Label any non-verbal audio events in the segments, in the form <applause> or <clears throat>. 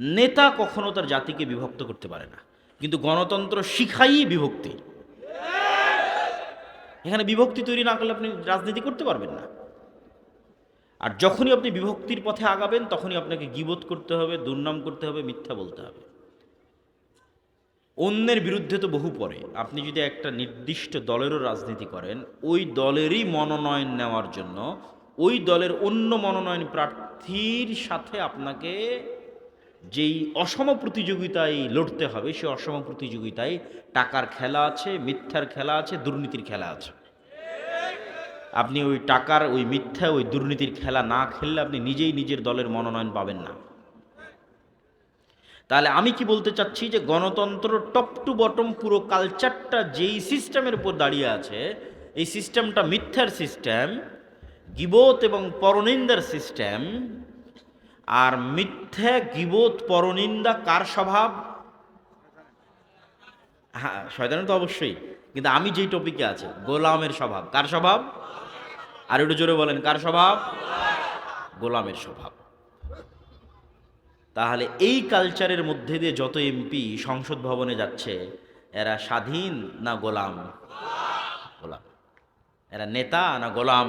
নেতা কখনো তার জাতিকে বিভক্ত করতে পারে না। কিন্তু গণতন্ত্র শিখাই বিভক্তি। এখানে বিভক্তি তৈরি না করলে আপনি রাজনীতি করতে পারবেন না। আর যখনই আপনি বিভক্তির পথে আগাবেন, তখনই আপনাকে গিবোধ করতে হবে, দুর্নাম করতে হবে, মিথ্যা বলতে হবে। অন্যের বিরুদ্ধে তো বহু পরে। আপনি যদি একটা নির্দিষ্ট দলেরও রাজনীতি করেন, ওই দলেরই মনোনয়ন নেওয়ার জন্য, ওই দলের অন্য মনোনয়ন প্রার্থীর সাথে আপনাকে যেই অসম প্রতিযোগিতায় লড়তে হবে, সেই অসম প্রতিযোগিতায় টাকার খেলা আছে, মিথ্যার খেলা আছে, দুর্নীতির খেলা আছে। আপনি ওই টাকার, ওই মিথ্যা, ওই দুর্নীতির খেলা না খেললে আপনি নিজেই নিজের দলের মনোনয়ন পাবেন না। তাহলে আমি কি বলতে চাচ্ছি যে গণতন্ত্র টপ টু বটম পুরো কালচারটা যেই সিস্টেমের উপর দাঁড়িয়ে আছে, এই সিস্টেমটা মিথ্যার সিস্টেম, গিবোত এবং পরনিন্দার সিস্টেম আর মিথ্যা গিবোধ পরনিন্দা কার স্বভাব? হ্যাঁ শয়তানের তো অবশ্যই, কিন্তু আমি যেই টপিকে আছে, গোলামের স্বভাব, কার স্বভাব? আর একটু জোরে বলেন, কার স্বভাব? গোলামের স্বভাব। তাহলে এই কালচারের মধ্যে দিয়ে যত এমপি সংসদ ভবনে যাচ্ছে, এরা স্বাধীন না গোলাম? গোলাম। এরা নেতা না গোলাম গোলাম?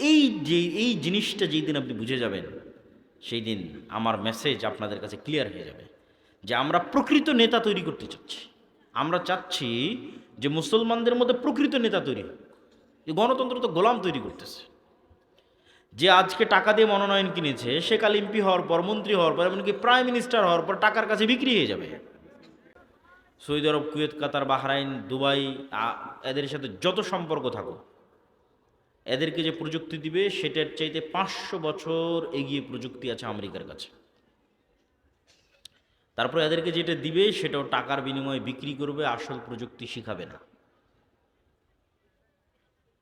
এই যে, এই জিনিসটা যেই দিন আপনি বুঝে যাবেন, সেই দিন আমার মেসেজ আপনাদের কাছে ক্লিয়ার হয়ে যাবে যে আমরা প্রকৃত নেতা তৈরি করতে চাচ্ছি। আমরা চাচ্ছি যে মুসলমানদের মধ্যে প্রকৃত নেতা তৈরি হোক। গণতন্ত্র তো গোলাম তৈরি করতেছে। যে আজকে টাকা দিয়ে মনোনয়ন কিনেছে সে কাল এমপি হওয়ার পর, মন্ত্রী হওয়ার পর, এমনকি প্রাইম মিনিস্টার হওয়ার পর টাকার কাছে বিক্রি হয়ে যাবে। Saudi Arab, Kuwait, Qatar, Bahrain, Dubai এদের সাথে যত সম্পর্ক থাকুক এদেরকে যে প্রযুক্তি দিবে, সেটার চাইতে পাঁচশো বছর এগিয়ে প্রযুক্তি আছে আমেরিকার কাছে। তারপর এদেরকে যেটা দিবে, সেটাও টাকার বিনিময়ে বিক্রি করবে, আসল প্রযুক্তি শিখাবে না।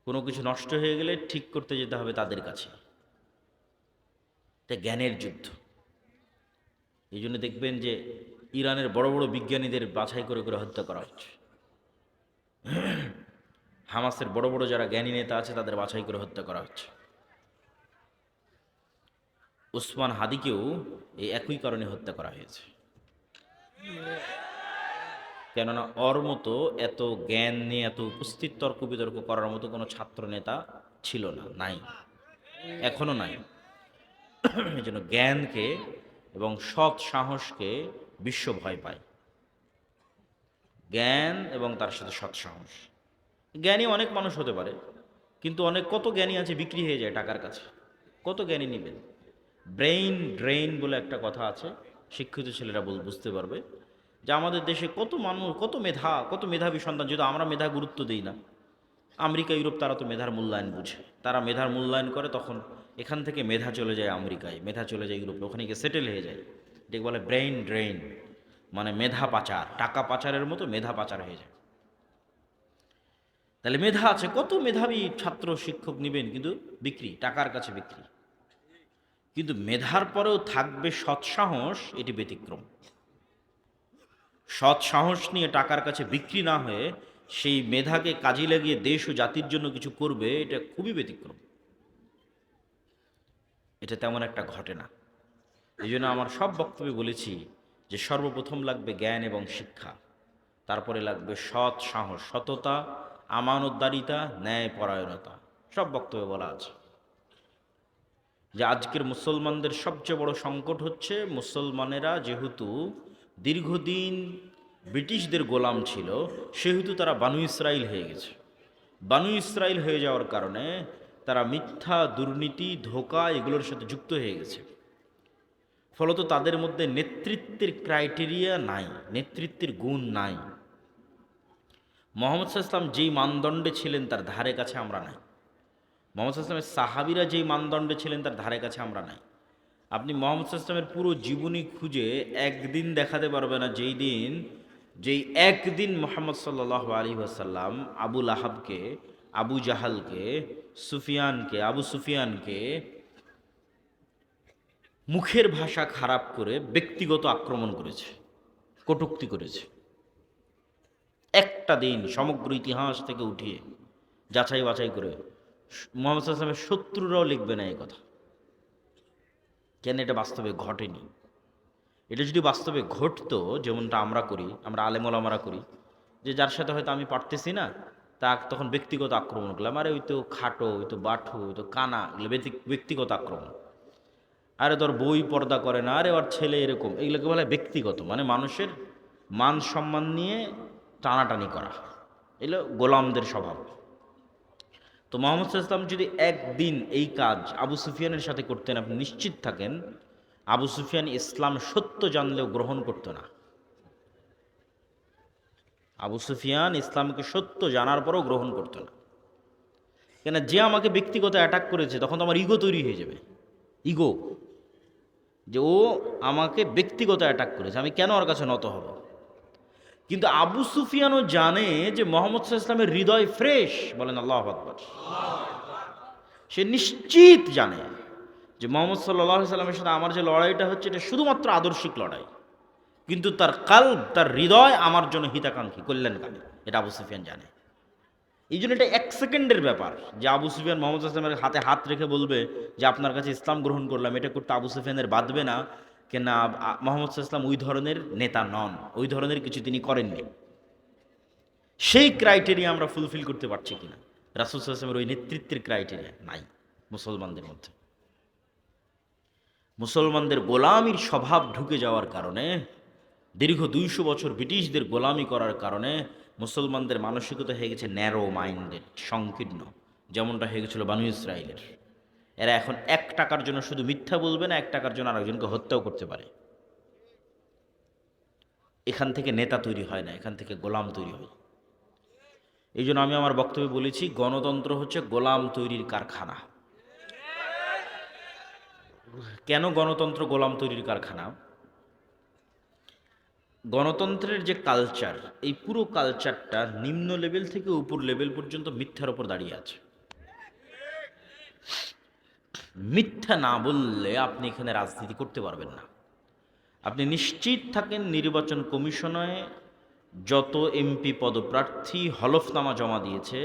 কোনো কিছু নষ্ট হয়ে গেলে ঠিক করতে যেতে হবে তাদের কাছে। এটা জ্ঞানের যুদ্ধ। এই জন্য দেখবেন যে ইরানের বড় বড় বিজ্ঞানীদের বাছাই করে করে হত্যা করা হচ্ছে। হামাসের বড় বড় যারা জ্ঞানী নেতা আছে, তাদের বাছাই করে হত্যা করা হচ্ছে। উসমান হাদিকেও এই একই কারণে হত্যা করা হয়েছে। কেননা ওর মতো এত জ্ঞান নিয়ে, এত উপস্থিত তর্ক বিতর্ক করার মতো কোনো ছাত্র নেতা ছিল না, নাই। এখনও নাই। এই জন্য জ্ঞানকে এবং সৎ সাহসকে বিশ্ব ভয় পায়। জ্ঞান এবং তার সাথে সৎ সাহস। জ্ঞানী অনেক মানুষ হতে পারে, কিন্তু অনেক, কত জ্ঞানী আছে বিক্রি হয়ে যায় টাকার কাছে? কত জ্ঞানী নেবেন? ব্রেইন ড্রেইন বলে একটা কথা আছে, শিক্ষিত ছেলেরা বল- বুঝতে পারবে যে আমাদের দেশে কত মানুষ, কত মেধা, কত মেধাবী সন্তান যদি আমরা মেধা গুরুত্ব দিই না। আমেরিকা, ইউরোপ তারা তো মেধার মূল্যায়ন বুঝে। তারা মেধার মূল্যায়ন করে, তখন এখান থেকে মেধা চলে যায় আমেরিকায়, মেধা চলে যায় ইউরোপে, ওখানে গিয়ে সেটেল হয়ে যায়। এটাকে বলে ব্রেইন ড্রেইন মানে মেধা পাচার, টাকা পাচারের মতো মেধা পাচার হয়ে যায়। তাহলে মেধা আছে, কত মেধাবী ছাত্র শিক্ষক নেবেন কিন্তু বিক্রি, টাকার কাছে বিক্রি। কিন্তু মেধার পরেও থাকবে সৎসাহস, এটি ব্যতিক্রম। সৎসাহস নিয়ে টাকার কাছে বিক্রি না হয়ে সেই মেধাকে কাজে লাগিয়ে দেশ ও জাতির জন্য কিছু করবে, এটা খুবই ব্যতিক্রম। এটা তেমন একটা ঘটে না। এই জন্য আমার সব বক্তব্যে বলেছি যে সর্বপ্রথম লাগবে জ্ঞান এবং শিক্ষা, তারপরে লাগবে সৎ সাহস সততা আমানতদারিতা ন্যায় পরায়ণতা সব বক্তব্যে বলা আছে। যে আজকের মুসলমানদের সবচেয়ে বড় সংকট হচ্ছে, মুসলমানেরা যেহেতু দীর্ঘদিন ব্রিটিশদের গোলাম ছিল, সেহেতু তারা বানু ইসরাইল হয়ে গেছে। বানু ইসরাইল হয়ে যাওয়ার কারণে তারা মিথ্যা, দুর্নীতি, ধোকা এগুলোর সাথে যুক্ত হয়ে গেছে। ফলত তাদের মধ্যে নেতৃত্বের ক্রাইটেরিয়া নাই, নেতৃত্বের গুণ নাই। মোহাম্মদ ইসলাম যেই মানদণ্ডে ছিলেন তার ধারে কাছে আমরা নাই। মোহাম্মদ ইসলামের সাহাবিরা যেই মানদণ্ডে ছিলেন তার ধারে কাছে আমরা নাই। আপনি মোহাম্মদ ইসলামের পুরো জীবনী খুঁজে একদিন দেখাতে পারবে না যেই দিন, যেই একদিন মোহাম্মদ সাল্লাহ আলী আসাল্লাম আবুল আহাবকে আবু জাহালকে, সুফিয়ানকে, আবু সুফিয়ানকে মুখের ভাষা খারাপ করে ব্যক্তিগত আক্রমণ করেছে, কটুক্তি করেছে। একটা দিন সমগ্র ইতিহাস থেকে উঠিয়ে যাচাই বাছাই করে মোহাম্মদ আসলামের শত্রুরাও লিখবে না এই কথা। কেন এটা বাস্তবে ঘটেনি? এটা যদি বাস্তবে ঘটতো, যেমনটা আমরা করি, আমরা আলেমলামারা করি, যে যার সাথে হয়তো আমি পারতেছি না তা তখন ব্যক্তিগত আক্রমণ করলাম আরে ওই তো খাটো, ওই তো বাঠু, ওই তো কানা, এগুলো ব্যক্তি- ব্যক্তিগত আক্রমণ। আরে তোর বই পর্দা করে না, আরে ওর ছেলে এরকম, এগুলোকে বলে ব্যক্তিগত মানে মানুষের মান সম্মান নিয়ে টানাটানি করা। এগুলো গোলামদের স্বভাব। তো মোহাম্মদ ওয়াসাল্লাম যদি একদিন এই কাজ আবু সুফিয়ানের সাথে করতেন, আপনি নিশ্চিত থাকেন, আবু সুফিয়ান ইসলাম সত্য জানলেও গ্রহণ করতো না। আবু সুফিয়ান ইসলামকে সত্য জানার পরও গ্রহণ করতো না। কেন যে আমাকে ব্যক্তিগত অ্যাটাক করেছে, তখন তো আমার ইগো তৈরি হয়ে যাবে। ইগো যে ও আমাকে ব্যক্তিগত অ্যাটাক করেছে, আমি কেন ওর কাছে নত হব? কিন্তু আবু সুফিয়ানও জানে যে মোহাম্মদ ইসলামের হৃদয় ফ্রেশ, বলেন আল্লাহ সে নিশ্চিত জানে যে মোহাম্মদ সাল্লাহ সাল্লামের সাথে আমার যে লড়াইটা হচ্ছে, এটা শুধুমাত্র আদর্শিক লড়াই। কিন্তু তার কাল তার হৃদয় আমার জন্য হিতাকাঙ্ক্ষী, কল্যাণকামী, এটা আবু সুফিয়ান জানে। এই জন্য এটা এক সেকেন্ডের ব্যাপার যে আবু সুফিয়ান মোহাম্মদ আসলামের হাতে হাত রেখে বলবে যে, আপনার কাছে ইসলাম গ্রহণ করলাম, এটা করতে আবু সুফিয়ানের বাঁধবে না। কেন মোহাম্মদ ইসলাম ওই ধরনের নেতা নন, ওই ধরনের কিছু তিনি করেননি। সেই ক্রাইটেরিয়া আমরা ফুলফিল করতে পারছি কিনা? রাসুল আসলামের ওই নেতৃত্বের ক্রাইটেরিয়া নাই মুসলমানদের মধ্যে। মুসলমানদের গোলামির স্বভাব ঢুকে যাওয়ার কারণে, দীর্ঘ দুইশো বছর ব্রিটিশদের গোলামি করার কারণে মুসলমানদের মানসিকতা হয়ে গেছে ন্যারো মাইন্ডেড সংকীর্ণ, যেমনটা হয়ে গেছিল বানু ইসরায়েলের এরা এখন এক টাকার জন্য শুধু মিথ্যা বলবে না, এক টাকার জন্য আরেকজনকে হত্যাও করতে পারে। এখান থেকে নেতা তৈরি হয় না, এখান থেকে গোলাম তৈরি হয়। এই জন্য আমি আমার বক্তব্যে বলেছি, গণতন্ত্র হচ্ছে গোলাম তৈরির কারখানা। কেন গণতন্ত্র গোলাম তৈরির কারখানা? গণতন্ত্রের যে কালচার এই পুরো কালচারটা নিম্ন লেভেল থেকে উপর লেভেল পর্যন্ত মিথ্যার ওপর দাঁড়িয়ে আছে। মিথ্যা না বললে আপনি এখানে রাজনীতি করতে পারবেন না। আপনি নিশ্চিত থাকেন নির্বাচন কমিশনে যত এমপি পদপ্রার্থী হলফনামা জমা দিয়েছে,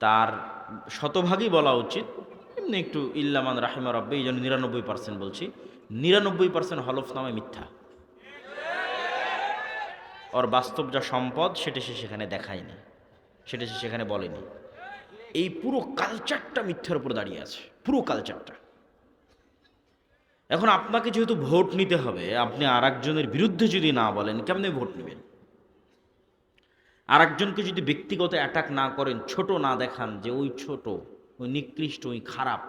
তার শতভাগই বলা উচিত, এমনি একটু ইল্লামান রাহিমা রব্বে, এই জন্য নিরানব্বই পার্সেন্ট বলছি, নিরানব্বই পার্সেন্ট হলফনামায় মিথ্যা। ওর বাস্তব যা সম্পদ, সেটা সে সেখানে দেখায়নি, সেটা সে সেখানে বলেনি। এই পুরো কালচারটা মিথ্যার উপর দাঁড়িয়ে আছে। পুরো কালচারটা এখন আপনাকে যেহেতু ভোট নিতে হবে, আপনি আর একজনের বিরুদ্ধে যদি না বলেন, কেমনে ভোট নেবেন? আর একজনকে যদি ব্যক্তিগত অ্যাটাক না করেন, ছোট না দেখান যে ওই ছোট, ওই নিকৃষ্ট, ওই খারাপ,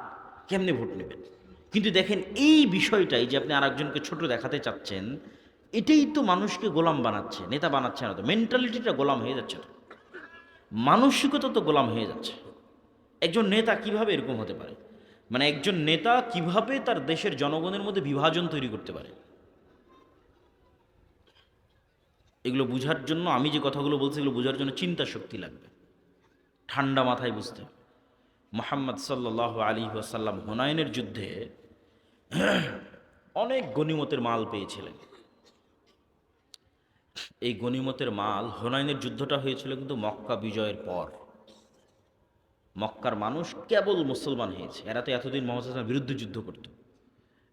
কেমনে ভোট নেবেন? কিন্তু দেখেন, এই বিষয়টাই যে আপনি আর একজনকে ছোট দেখাতে চাচ্ছেন, এটাই তো মানুষকে গোলাম বানাচ্ছে, নেতা বানাচ্ছে না তো। মেন্টালিটিটা গোলাম হয়ে যাচ্ছে তো। মানসিকতা তো গোলাম হয়ে যাচ্ছে। একজন নেতা কীভাবে এরকম হতে পারে? মানে একজন নেতা কীভাবে তার দেশের জনগণের মধ্যে বিভাজন তৈরি করতে পারে? এগুলো বুঝার জন্য আমি যে কথাগুলো বলছি, এগুলো বোঝার জন্য চিন্তা শক্তি লাগবে। ঠান্ডা মাথায় বুঝতে মোহাম্মদ সাল্লাহ আলী ওয়াসাল্লাম হুনায়নের যুদ্ধে <clears throat> অনেক গনিমতের মাল পেয়েছিলেন। এই গনিমতের মাল হুনাইনের যুদ্ধটা হয়েছিল কিন্তু মক্কা বিজয়ের পর। মক্কার মানুষ কেবল মুসলমান হয়েছে। এরা তো এতদিন মোহাম্মদ আসলামের বিরুদ্ধে যুদ্ধ করত।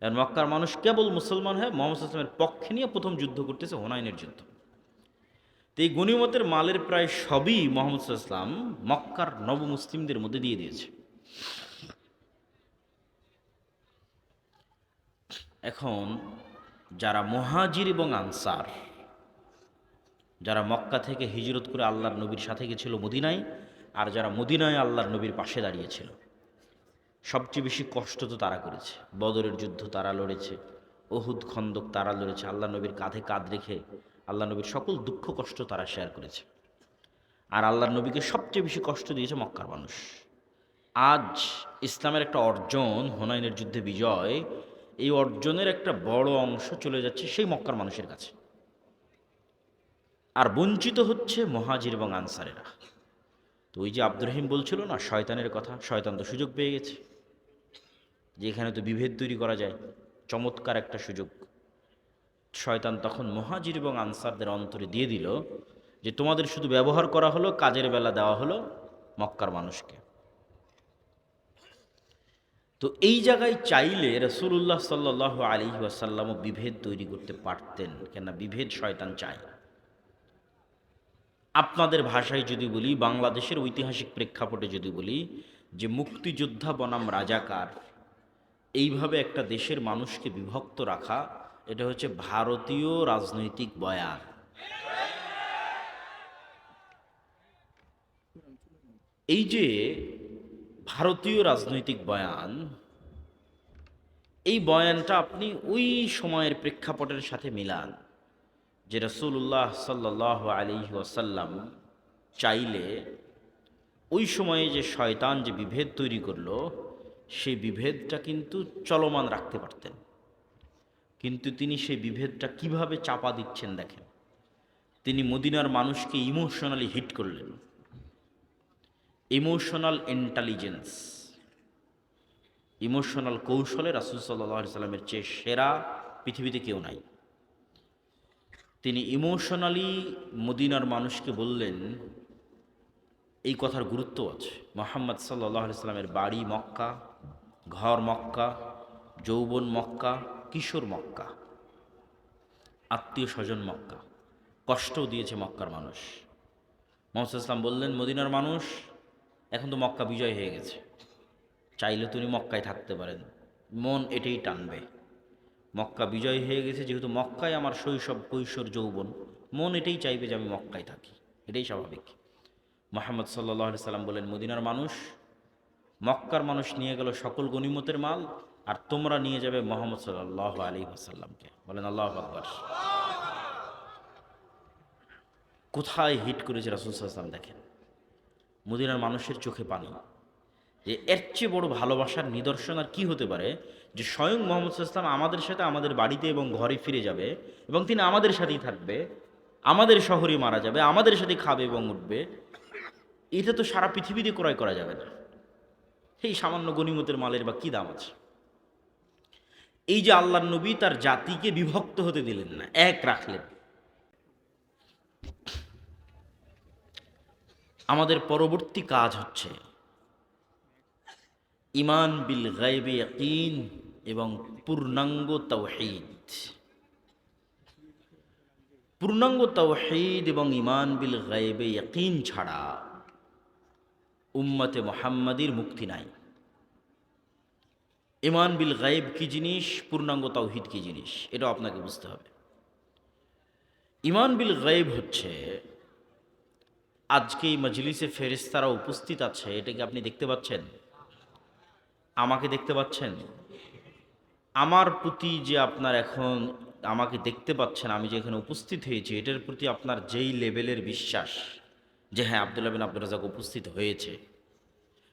আর মক্কার মানুষ কেবল মুসলমান হয়ে মোহাম্মদ আসলামের পক্ষে নিয়ে প্রথম যুদ্ধ করতেছে হুনাইনের যুদ্ধ। তো এই গনিমতের মালের প্রায় সবই মোহাম্মদ ইসলাম মক্কার নবমুসলিমদের মধ্যে দিয়ে দিয়েছে। এখন যারা মহাজির এবং আনসার, যারা মক্কা থেকে হিজরত করে আল্লাহর নবীর সাথে গেছিল মদিনায় আর যারা মদিনায় আল্লাহর নবীর পাশে দাঁড়িয়েছিল, সবচেয়ে বেশি কষ্ট তো তারা করেছে। বদরের যুদ্ধ তারা লড়েছে ওহুদ খন্দক তারা লড়েছে, আল্লাহ নবীর কাঁধে কাঁধ রেখে আল্লাহ নবীর সকল দুঃখ কষ্ট তারা শেয়ার করেছে। আর আল্লাহর নবীকে সবচেয়ে বেশি কষ্ট দিয়েছে মক্কার মানুষ। আজ ইসলামের একটা অর্জন, হুনাইনের যুদ্ধে বিজয়, এই অর্জনের একটা বড় অংশ চলে যাচ্ছে সেই মক্কার মানুষের কাছে। আর বঞ্চিত হচ্ছে মহাজির এবং আনসারেরা। তো ওই যে আব্দুর রহিম বলছিল না, শয়তানের কথা, শয়তান তো সুযোগ পেয়ে গেছে। যে এখানে তো বিভেদ তৈরি করা যায়, চমৎকার একটা সুযোগ। শয়তান তখন মহাজির এবং আনসারদের অন্তরে দিয়ে দিল যে, তোমাদের শুধু ব্যবহার করা হলো, কাজের বেলা দেওয়া হলো মক্কার মানুষকে। তো এই জায়গায় চাইলে রসুল্লাহ সাল্লাহ আলী ওয়াসাল্লামও বিভেদ তৈরি করতে পারতেন, কেননা বিভেদ শয়তান চায়। আপনাদের ভাষায় যদি বলি, বাংলাদেশের ঐতিহাসিক প্রেক্ষাপটে যদি বলি, যে মুক্তিযোদ্ধা বনাম রাজাকার, এইভাবে একটা দেশের মানুষকে বিভক্ত রাখা, এটা হচ্ছে ভারতীয় রাজনৈতিক বয়ান। এই যে ভারতীয় রাজনৈতিক বয়ান, এই বয়ানটা আপনি ওই সময়ের প্রেক্ষাপটের সাথে মিলান। যে রসুল্লাহ সাল্লাহ আলী ওয়াসাল্লাম চাইলে ওই সময়ে যে শয়তান যে বিভেদ তৈরি করল, সেই বিভেদটা কিন্তু চলমান রাখতে পারতেন। কিন্তু তিনি সেই বিভেদটা কীভাবে চাপা দিচ্ছেন দেখেন? তিনি মদিনার মানুষকে ইমোশনালি হিট করলেন। ইমোশনাল ইন্টেলিজেন্স, ইমোশনাল কৌশলে রাসুল সাল্লাহ সাল্লামের চেয়ে সেরা পৃথিবীতে কেউ নাই। তিনি ইমোশনালি মদিনার মানুষকে বললেন, এই কথার গুরুত্ব আছে। মোহাম্মদ সাল্লাহ সাল্লামের বাড়ি মক্কা, ঘর মক্কা, যৌবন মক্কা, কিশোর মক্কা আত্মীয় স্বজন মক্কা, কষ্টও দিয়েছে মক্কার মানুষ। মোহাম্মদ ইসলাম বললেন, মদিনার মানুষ এখন তো মক্কা বিজয় হয়ে গেছে। চাইলে তুমি মক্কায় থাকতে পারেন। মন এটাই টানবে। মক্কা বিজয় হয়ে গেছে, যেহেতু মক্কায় আমার শৈশব, কৈশোর, যৌবন। মন এটাই চাইবে যে আমি মক্কায় থাকি। এটাই স্বাভাবিক। মোহাম্মদ সাল্লাহ সাল্লাম বলেন, মদিনার মানুষ, মক্কার মানুষ নিয়ে গেল সকল গনিমতের মাল, আর তোমরা নিয়ে যাবে মোহাম্মদ সাল্লাহ আলী আসাল্লামকে বলেন, আল্লাহ আকবর। কোথায় হিট করেছে রাসুল সাল্লাম দেখেন? মদিনার মানুষের চোখে পানি। যে এর চেয়ে বড় ভালোবাসার নিদর্শন আর কী হতে পারে? যে স্বয়ং মোহাম্মদ ইসলাম আমাদের সাথে আমাদের বাড়িতে এবং ঘরে ফিরে যাবে এবং তিনি আমাদের সাথেই থাকবে, আমাদের শহরে মারা যাবে, আমাদের সাথে খাবে এবং উঠবে, এটা তো সারা পৃথিবীতে ক্রয় করা যাবে না। সেই সামান্য গণিমতের মালের বা কী দাম আছে? এই যে আল্লাহ নবী তার জাতিকে বিভক্ত হতে দিলেন না, এক রাখলেন। আমাদের পরবর্তী কাজ হচ্ছে ইমান বিল গাইবে ইয়াকিন এবং পূর্ণাঙ্গ তাওহিদ। পূর্ণাঙ্গ তাওহিদ এবং ইমান বিল গাইবে ইয়াকিন ছাড়া উম্মতে মোহাম্মদীর মুক্তি নাই। ইমান বিল গায়েব কি জিনিস? পূর্ণাঙ্গ তাওহিদ কি জিনিস? এটাও আপনাকে বুঝতে হবে। ইমান বিল গায়েব হচ্ছে আজকে এই মজলিসে ফেরিস্তারা উপস্থিত আছে, এটাকে আপনি দেখতে পাচ্ছেন? আমাকে দেখতে পাচ্ছেন? আমার প্রতি যে আপনার এখন আমাকে দেখতে পাচ্ছেন, আমি যে এখানে উপস্থিত হয়েছি, এটার প্রতি আপনার যেই লেভেলের বিশ্বাস, যে হ্যাঁ আবদুল্লাহ বিন আব্দুল রাজাক উপস্থিত হয়েছে।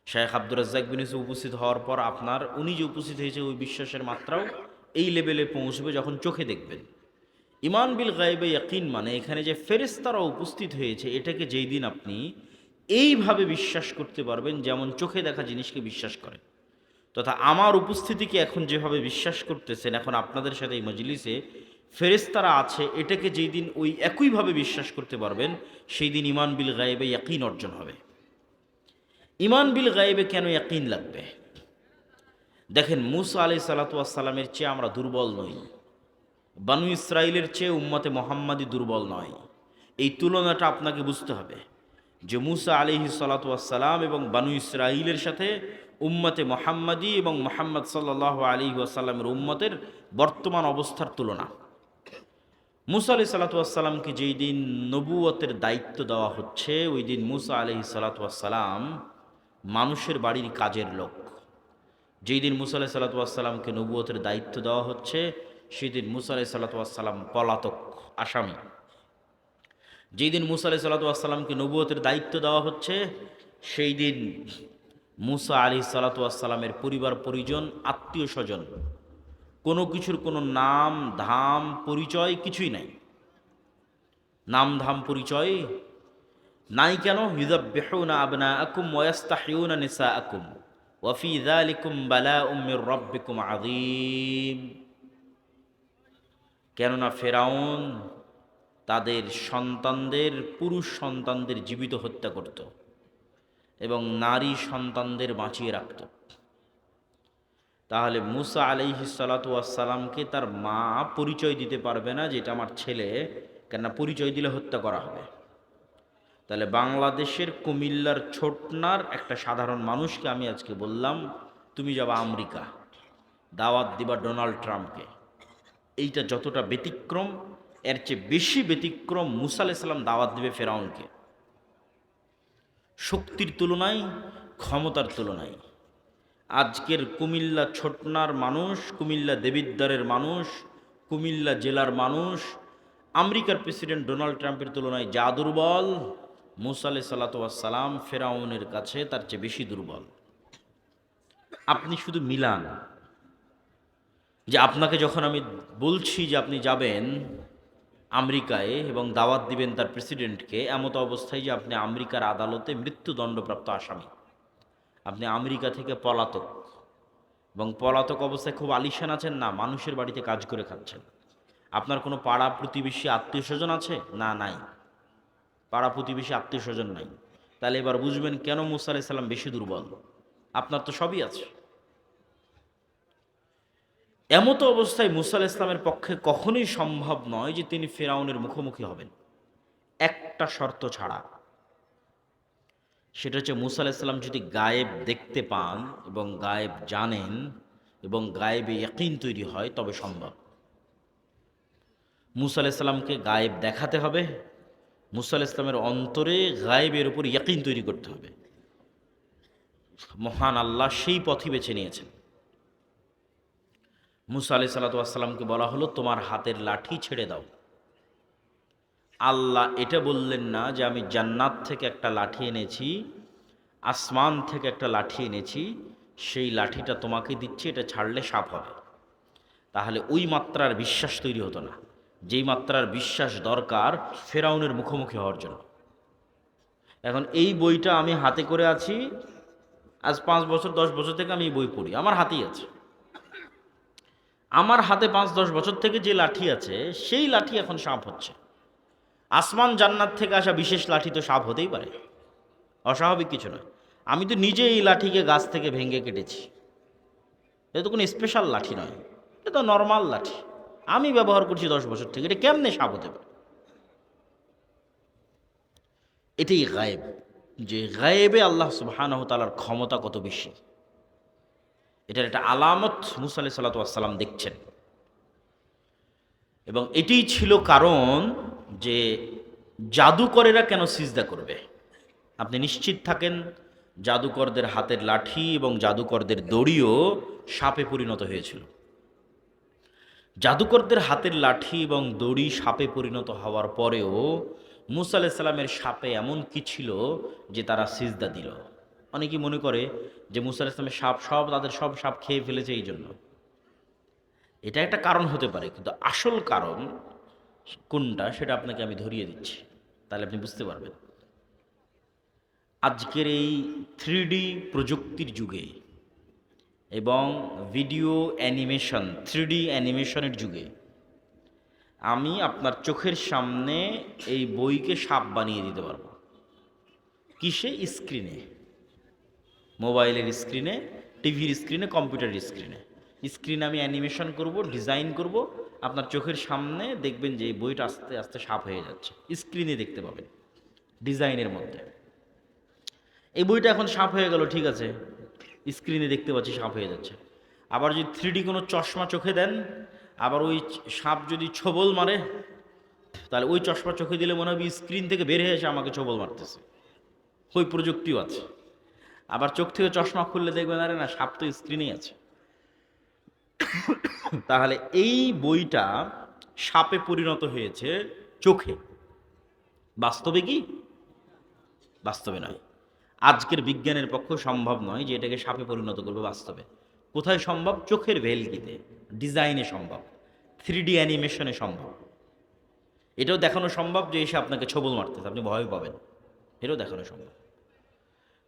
শেখ আব্দুর রাজ্জাক বিন ইউসুফ উপস্থিত হওয়ার পর আপনার, উনি যে উপস্থিত হয়েছে, ওই বিশ্বাসের মাত্রাও এই লেভেলে পৌঁছবে যখন চোখে দেখবেন। ইমান বিল গায়েবে ইয়াকিন মানে এখানে যে ফেরেস্তারা উপস্থিত হয়েছে, এটাকে যেই দিন আপনি এইভাবে বিশ্বাস করতে পারবেন, যেমন চোখে দেখা জিনিসকে বিশ্বাস করে তথা আমার উপস্থিতিকে এখন যেভাবে বিশ্বাস করতেছেন, এখন আপনাদের সাথে এই মজলিসে ফেরেস্তারা আছে, এটাকে যেই দিন ওই একইভাবে বিশ্বাস করতে পারবেন, সেই দিন ইমান বিল গায়েবে ইয়াকিন অর্জন হবে। ইমান বিল গায়েবে কেন ইয়াকিন লাগবে? দেখেন, মুসা আলি সালাতামের চেয়ে আমরা দুর্বল নই। বানু ইসরায়েলের চেয়ে উম্মতে মোহাম্মদী দুর্বল নয়। এই তুলনাটা আপনাকে বুঝতে হবে। যে মুসা আলিহি সালাতাম এবং বানু ইসরায়েলের সাথে উম্মতে মোহাম্মদী এবং মোহাম্মদ সাল্লাহ আলী আসাল্লামের উম্মতের বর্তমান অবস্থার তুলনা। মুসা আলি সালাতামকে যেই দিন নবুয়তের দায়িত্ব দেওয়া হচ্ছে, ওই দিন মুসা আলহি সালাতাম মানুষের বাড়ির কাজের লোক। যেই দিন মুসা আলাহি সাল্লাতামকে নবুয়তের দায়িত্ব দেওয়া হচ্ছে, সেই দিন মুসা আলাহি সাল্লাতাম পলাতক আসামি। যেই দিন মুসা আলাহি সাল্লাতামকে নবুয়তের দায়িত্ব দেওয়া হচ্ছে, সেই দিন মুসা আলি সাল্লাতামের পরিবার পরিজন, আত্মীয় স্বজন, কোনো কিছুর কোনো নাম, ধাম, পরিচয় কিছুই নাই। নাম, ধাম, পরিচয় নাই কেন? ইউদাব্বিহুনা আবনা আকুম ওয়াস্তাহিউনা নিসা আকুম ওয়াফি যালিকুম বালা উম্মির রব্বিকুম আযীম। কেননা ফেরাউন তাদের সন্তানদের, পুরুষ সন্তানদের জীবিত হত্যা করত এবং নারী সন্তানদের বাঁচিয়ে রাখত। তাহলে মুসা আলাইহি সালাতামকে তার মা পরিচয় দিতে পারবে না যেটা আমার ছেলে, কেননা পরিচয় দিলে হত্যা করা হবে। তাহলে বাংলাদেশের কুমিল্লার ছোটনার একটা সাধারণ মানুষকে আমি আজকে বললাম, তুমি যাবা আমেরিকা, দাওয়াত দিবা ডোনাল্ড ট্রাম্পকে। এইটা যতটা ব্যতিক্রম এর চেয়ে বেশি ব্যতিক্রম মুসা আলাইসাল্লাম দাওয়াত দেবে ফেরাউনকে। শক্তির তুলনায়, ক্ষমতার তুলনায়। আজকের কুমিল্লা ছোটনার মানুষ, কুমিল্লা দেবিদ্দারের মানুষ, কুমিল্লা জেলার মানুষ, আমেরিকার প্রেসিডেন্ট ডোনাল্ড ট্রাম্পের তুলনায় যা দুর্বল, মুসা আলাই সাল্লাতাম ফেরাউনের কাছে তার চেয়ে বেশি দুর্বল। আপনি শুধু মিলান যে আপনাকে যখন আমি বলছি যে আপনি যাবেন আমেরিকায় এবং দাওয়াত দিবেন তার প্রেসিডেন্টকে, এমত অবস্থায় যে আপনি আমেরিকার আদালতে মৃত্যুদণ্ডপ্রাপ্ত আসামি। আপনি আমেরিকা থেকে পলাতক। এবং পলাতক অবস্থায় খুব আলিশান আছেন না, মানুষের বাড়িতে কাজ করে খাচ্ছেন। আপনার কোনো পাড়া প্রতিবেশী আত্মীয় স্বজন আছে? না, নাই। পাড়া প্রতিবেশী আত্মীয় স্বজন নাই। তাহলে এবার বুঝবেন কেন মুসা আলাইসাল্লাম বেশি দুর্বল? আপনার তো সবই আছে। এমতো অবস্থায় মুসা আলাহ ইসলামের পক্ষে কখনোই সম্ভব নয় যে তিনি ফেরাউনের মুখোমুখি হবেন। একটা শর্ত ছাড়া। সেটা হচ্ছে মুসা আলাহিসাল্লাম যদি গায়েব দেখতে পান এবং গায়েব জানেন এবং গায়েবে একইন তৈরি হয়, তবে সম্ভব। মুসা আলাহিসাল্লামকে গায়েব দেখাতে হবে। মুসা আলাহিসাল্লামের অন্তরে গায়েবের উপর ইয়াকিন তৈরি করতে হবে। মহান আল্লাহ সেই পথই বেছে নিয়েছেন। মুসা আলি সাল্লাতামকে বলা হলো, তোমার হাতের লাঠি ছেড়ে দাও। আল্লাহ এটা বললেন না যে আমি জান্নাত থেকে একটা লাঠি এনেছি, আসমান থেকে একটা লাঠি এনেছি, সেই লাঠিটা তোমাকে দিচ্ছি, এটা ছাড়লে সাপ হবে। তাহলে ওই মাত্রার বিশ্বাস তৈরি হতো না। যেই মাত্রার বিশ্বাস দরকার ফেরাউনের মুখোমুখি হওয়ার জন্য। এখন এই বইটা আমি হাতে করে আছি, আজ পাঁচ বছর, দশ বছর থেকে আমি এই বই পড়ি, আমার হাতেই আছে। আমার হাতে পাঁচ দশ বছর থেকে যে লাঠি আছে, সেই লাঠি এখন সাপ হচ্ছে। আসমান জান্নাত থেকে আসা বিশেষ লাঠি তো সাপ হতেই পারে। অস্বাভাবিক কিছু নয়। আমি তো নিজে এই লাঠিকে গাছ থেকে ভেঙে কেটেছি। এটা তো কোনো স্পেশাল লাঠি নয়। এটা তো নর্মাল লাঠি। আমি ব্যবহার করছি দশ বছর থেকে। এটা কেমনে সাপ হতে পারে? এটাই গায়েব। যে গায়েবে আল্লাহ সুবাহানহ তালার ক্ষমতা কত বেশি? এটার একটা আলামত মুসা আলি সাল্লাতাম দেখছেন। এবং এটাই ছিল কারণ যে জাদুকরেরা কেন সিজদা করবে? আপনি নিশ্চিত থাকেন, জাদুকরদের হাতের লাঠি এবং জাদুকরদের দড়িও সাপে পরিণত হয়েছিল। জাদুকরদের হাতের লাঠি এবং দড়ি সাপে পরিণত হওয়ার পরেও মুসা আলাইসাল্লামের সাপে এমন কি ছিল যে তারা সিজদা দিল? অনেকেই মনে করে যে মুসা ইসলামের সাপ, সব তাদের সব সাপ খেয়ে ফেলেছে এই জন্য। এটা একটা কারণ হতে পারে, কিন্তু আসল কারণ কোনটা সেটা আপনাকে আমি ধরিয়ে দিচ্ছি, তাহলে আপনি বুঝতে পারবেন। আজকের এই থ্রি প্রযুক্তির যুগে এবং ভিডিও অ্যানিমেশন থ্রি ডি অ্যানিমেশনের যুগে আমি আপনার চোখের সামনে এই বইকে সাপ বানিয়ে দিতে পারব। কিসে? স্ক্রিনে মোবাইলের স্ক্রিনে, টিভির স্ক্রিনে, কম্পিউটারের স্ক্রিনে। স্ক্রিনে আমি অ্যানিমেশন করব, ডিজাইন করব, আপনার চোখের সামনে দেখবেন যে বইটা আস্তে আস্তে সাপ হয়ে যাচ্ছে। স্ক্রিনে দেখতে পাবেন, ডিজাইনের মধ্যে। এই বইটা এখন সাপ হয়ে গেল, ঠিক আছে? স্ক্রিনে দেখতে পাচ্ছি সাপ হয়ে যাচ্ছে। আবার যদি থ্রিডি কোনো চশমা চোখে দেন, আবার ওই সাপ যদি ছবল মারে, তাহলে ওই চশমা চোখে দিলে মনে হবে স্ক্রিন থেকে বের হয়ে এসে আমাকে ছবল মারতেছে। ওই প্রযুক্তিও আছে। আবার চোখ থেকে চশমা খুললে দেখবেন, আরে না, সাপ তো স্ক্রিনেই আছে। তাহলে এই বইটা সাপে পরিণত হয়েছে চোখে। বাস্তবে কি? বাস্তবে নয়। আজকের বিজ্ঞানের পক্ষ সম্ভব নয় যে এটাকে সাপে পরিণত করবে বাস্তবে। কোথায় সম্ভব? চোখের ভেলকিতে। ডিজাইনে সম্ভব। থ্রি ডি অ্যানিমেশনে সম্ভব। এটাও দেখানো সম্ভব যে এসে আপনাকে ছবল মারতেছে, আপনি ভয় পাবেন। এটাও দেখানো সম্ভব।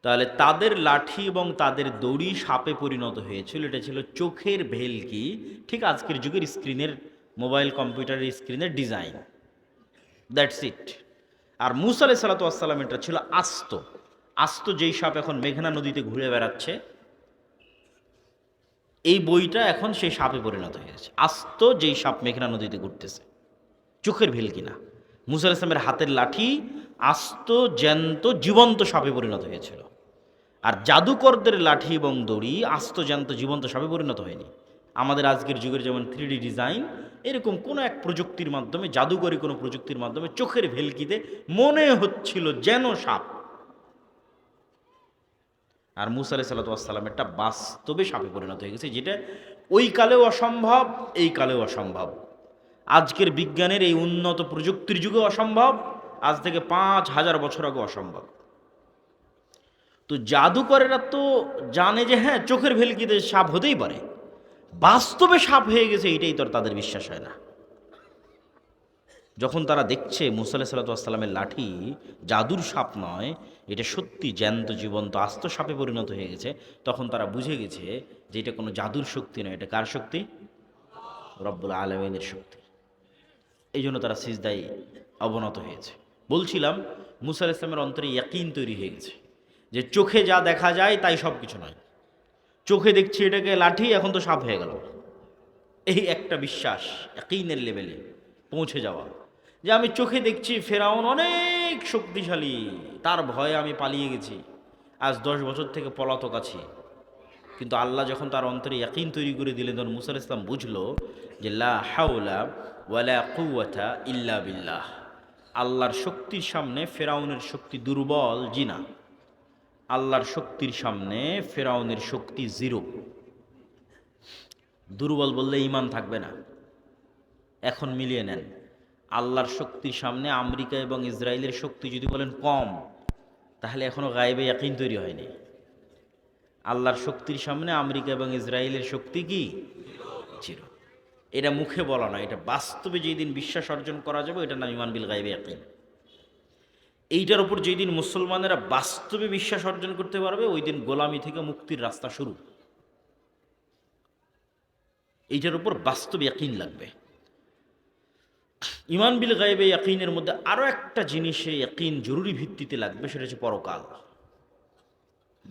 তাহলে তাদের লাঠি এবং তাদের দড়ি সাপে পরিণত হয়েছিল। এটা ছিল চোখের ভেলকি, ঠিক আজকের যুগের স্ক্রিনের, মোবাইল কম্পিউটারের স্ক্রিনের ডিজাইন। দ্যাটস ইট আর মুসা আলাই সালাতাম এটা ছিল আস্ত। আস্ত যেই সাপ এখন মেঘনা নদীতে ঘুরে বেড়াচ্ছে, এই বইটা এখন সেই সাপে পরিণত হয়েছে। আস্ত যেই সাপ মেঘনা নদীতে ঘুরতেছে, চোখের ভেলকি না। মুসা ইসলামের হাতের লাঠি আস্ত, জ্যান্ত, জীবন্ত সাপে পরিণত হয়েছিল। আর জাদুকরদের লাঠি এবং দড়ি আস্ত জ্যান্ত জীবন্ত সাপে পরিণত হয়নি। আমাদের আজকের যুগের যেমন থ্রি ডিজাইন এরকম কোনো এক প্রযুক্তির মাধ্যমে, জাদুকরি কোনো প্রযুক্তির মাধ্যমে চোখের ভেলকিতে মনে হচ্ছিল যেন সাপ। আর মুসা আলাই সাল্লাতামেরটা বাস্তবে সাপে পরিণত হয়ে গেছে, যেটা ওই কালেও অসম্ভব, এই কালেও অসম্ভব। আজকের বিজ্ঞানের এই উন্নত প্রযুক্তির যুগে অসম্ভব, আজ থেকে পাঁচ হাজার বছর আগে অসম্ভব। তো জাদুকরেরা তো জানে যে হ্যাঁ চোখের ভেলকিতে সাপ হতেই পারে। বাস্তবে সাপ হয়ে গেছে, এটাই তো তাদের বিশ্বাস হয় না। যখন তারা দেখছে মুসাল্লাহ সাল্লাতামের লাঠি জাদুর সাপ নয়, এটা সত্যি জ্যান্ত, জীবন্ত, আস্ত সাপে পরিণত হয়ে গেছে, তখন তারা বুঝে গেছে যে এটা কোনো জাদুর শক্তি নয়। এটা কার শক্তি? রব্বুল আলমিনের শক্তি। এই জন্য তারা সিজদাই অবনত হয়েছে। বলছিলাম, মুসা ইসলামের অন্তরে ইয়াকিন তৈরি হয়ে গেছে। যে চোখে যা দেখা যায় তাই সব কিছু নয়। চোখে দেখছি এটাকে লাঠি, এখন তো সাপ হয়ে গেল। এই একটা বিশ্বাস ইয়াকিনের লেভেলে পৌঁছে যাওয়া। যে আমি চোখে দেখছি ফেরাউন অনেক শক্তিশালী, তার ভয়ে আমি পালিয়ে গেছি। আজ দশ বছর থেকে পলাতক আছি। কিন্তু আল্লাহ যখন তার অন্তরে ইয়াকিন তৈরি করে দিলেন, তখন মুসার ইসলাম বুঝলো যে লা হাওলা ওয়ালা কুয়াতা ইল্লা বিল্লাহ। আল্লাহর শক্তির সামনে ফেরাউনের শক্তি দুর্বল, জিনা। আল্লাহর শক্তির সামনে, ফেরাউনের শক্তি জিরো। দুর্বল বললে ইমান থাকবে না। এখন মিলিয়ে নেন, আল্লাহর শক্তির সামনে আমেরিকা এবং ইসরায়েলের শক্তি যদি বলেন কম, তাহলে এখনও গায়েবে ইয়াকিন তৈরি হয়নি। আল্লাহর শক্তির সামনে আমেরিকা এবং ইসরায়েলের শক্তি কি? ছিল এটা মুখে বলা না এটা বাস্তবে যেই দিন বিশ্বাস অর্জন করা যাবে এটা নাম ইমান বিল গাইবে ইয়াকিন। এইটার উপর যেই দিন মুসলমানেরা বাস্তবে বিশ্বাস অর্জন করতে পারবে, ওই দিন গোলামি থেকে মুক্তির রাস্তা শুরু। এইটার উপর বাস্তবে ইয়াকিন লাগবে। ইমান বিল গায়েবে ইয়াকিনের মধ্যে আরও একটা জিনিসে ইয়াকিন জরুরি ভিত্তিতে লাগবে, সেটা হচ্ছে পরকাল।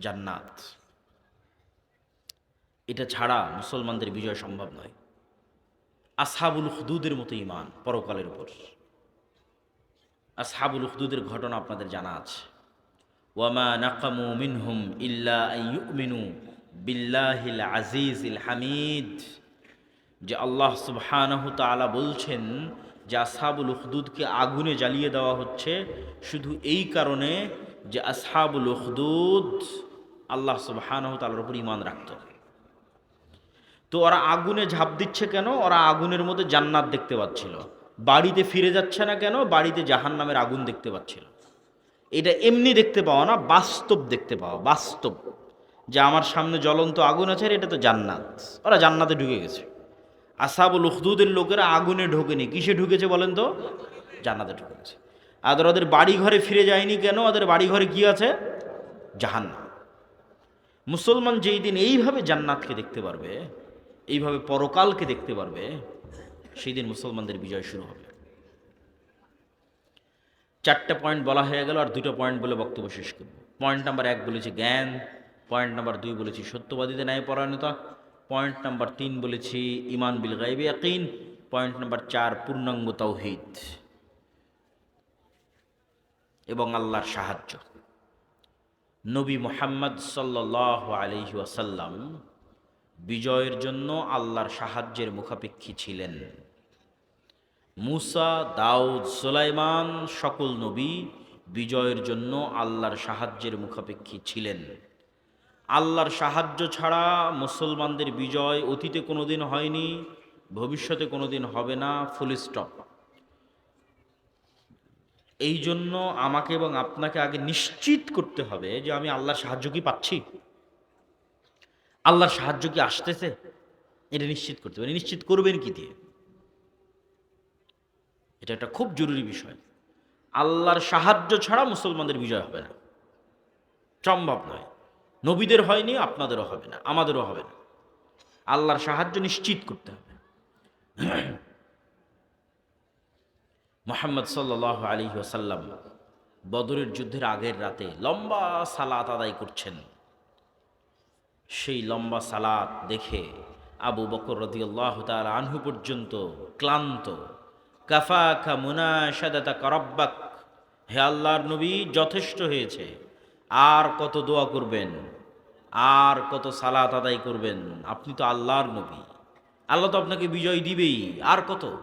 জান্নাত। এটা ছাড়া মুসলমানদের বিজয় সম্ভব নয়। আসহাবুল হুদুদের মতো ইমান পরকালের উপর। আসহাবুল হুদুদের ঘটনা আপনাদের জানা আছে। ওয়ামা নাকামু মিনহুম ইল্লা ইউমিনু বিল্লাহিল আজিজিল হামিদ। যে আল্লাহ সুবহানাহু তাআলা বলছেন যে আসহাবুল উখদুদকে আগুনে জ্বালিয়ে দেওয়া হচ্ছে শুধু এই কারণে যে আসহাবুল উখদুদ আল্লাহ সুবহানাহু তাআলার উপর ঈমান রাখত। তো ওরা আগুনে ঝাঁপ দিচ্ছে কেন? ওরা আগুনের মধ্যে জান্নাত দেখতে পাচ্ছিল। বাড়িতে ফিরে যাচ্ছে না কেন? বাড়িতে জাহান নামের আগুন দেখতে পাচ্ছিল। এটা এমনি দেখতে পাওয়া না, বাস্তব দেখতে পাওয়া, বাস্তব। যে আমার সামনে জ্বলন্ত আগুন আছে আর এটা তো জান্নাত। ওরা জান্নাতে ঢুকে গেছে। আসাবুল উখদুদের লোকেরা আগুনে ঢোকেনি। কিসে ঢুকেছে বলেন তো? জান্নাতে ঢুকেছে আর ওদের বাড়ি ঘরে ফিরে যায়নি কেন? ওদের বাড়ি ঘরে কি আছে? জাহান্না মুসলমান যেই দিন এইভাবে জান্নাতকে দেখতে পারবে, এইভাবে পরকালকে দেখতে পারবে সেই দিন মুসলমানদের বিজয় শুরু হবে। চারটা পয়েন্ট বলা হয়ে গেল আর দুটো পয়েন্ট বলে বক্তব্য শেষ করব। পয়েন্ট নাম্বার এক বলেছি জ্ঞান পয়েন্ট নাম্বার দুই বলেছি সত্যবাদীদের ন্যায় পরায়ণতা পয়েন্ট নাম্বার তিন বলেছি ইমান বিল গাইবে ইয়াকিন পয়েন্ট নাম্বার চার পূর্ণাঙ্গ তৌহিদ এবং আল্লাহর সাহায্য। নবী মোহাম্মদ সাল্লাহ আলহি ওয়াসাল্লাম বিজয়ের জন্য আল্লাহর সাহায্যের মুখাপেক্ষী ছিলেন। মুসা, দাউদ, সোলাইমান সকল নবী বিজয়ের জন্য আল্লাহর সাহায্যের মুখাপেক্ষী ছিলেন। আল্লাহর সাহায্য ছাড়া মুসলমানদের বিজয় অতীতে কোনোদিন হয়নি, ভবিষ্যতে কোনোদিন হবে না ফুল স্টপ এই জন্য আমাকে এবং আপনাকে আগে নিশ্চিত করতে হবে যে আমি আল্লাহর সাহায্য কি পাচ্ছি। আল্লাহর সাহায্য কি আসতেছে? এটা নিশ্চিত করতে হবে। নিশ্চিত করবেন কি দিয়ে? এটা একটা খুব জরুরি বিষয়। আল্লাহর সাহায্য ছাড়া মুসলমানদের বিজয় হবে না। সম্ভব নয়। নবীদের হয়নি, আপনাদেরও হবে না, আমাদেরও হবে না। আল্লাহর সাহায্য নিশ্চিত করতে হবে। মোহাম্মদ সাল্লাহ আলী ওসাল্লাম বদরের যুদ্ধের আগের রাতে লম্বা সালাত আদায় করছেন। সেই লম্বা সালাত দেখে আবু বকর রদিয়াল্লাহ তার আনহু পর্যন্ত ক্লান্ত। কাফা খা মুনাশাদাতা করব্বাক। হে আল্লাহর নবী, যথেষ্ট হয়েছে। আর কত দোয়া করবেন? আর কত সালাত আদায় করবেন? আপনি তো আল্লাহর নবী। আল্লাহ তো আপনাকে বিজয় দিবেই। আর কত?